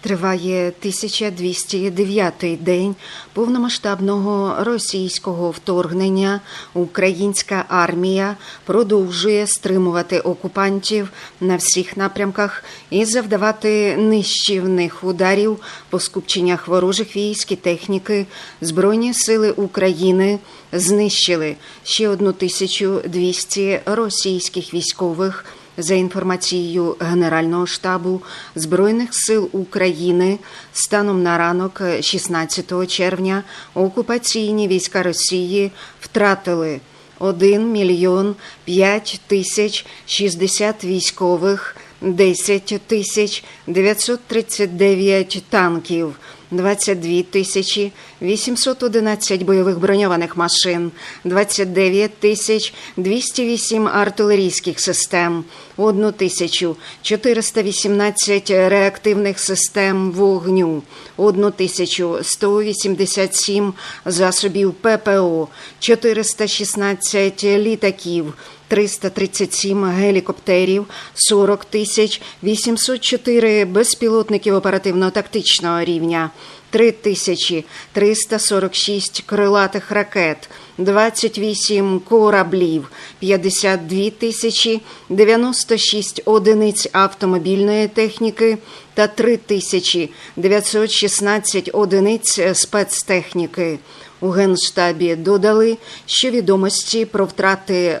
Триває 1209-й день повномасштабного російського вторгнення. Українська армія продовжує стримувати окупантів на всіх напрямках і завдавати нищівних ударів по скупченнях ворожих військ і техніки. Збройні сили України знищили ще 1200 російських військових. За інформацією Генерального штабу Збройних сил України, станом на ранок 16 червня окупаційні війська Росії втратили 1 мільйон 5 тисяч 60 військових, 10 тисяч 939 танків, 22 тисячі 811 бойових броньованих машин, 29 тисяч 208 артилерійських систем, 1 тисячу 418 реактивних систем вогню, 1 тисячу 187 засобів ППО, 416 літаків, 337 гелікоптерів, 40 тисяч 804 безпілотників оперативно-тактичного рівня, 3 тисячі 346 крилатих ракет, 28 кораблів, 52 тисячі 96 одиниць автомобільної техніки та 3 тисячі 916 одиниць спецтехніки. У Генштабі додали, що відомості про втрати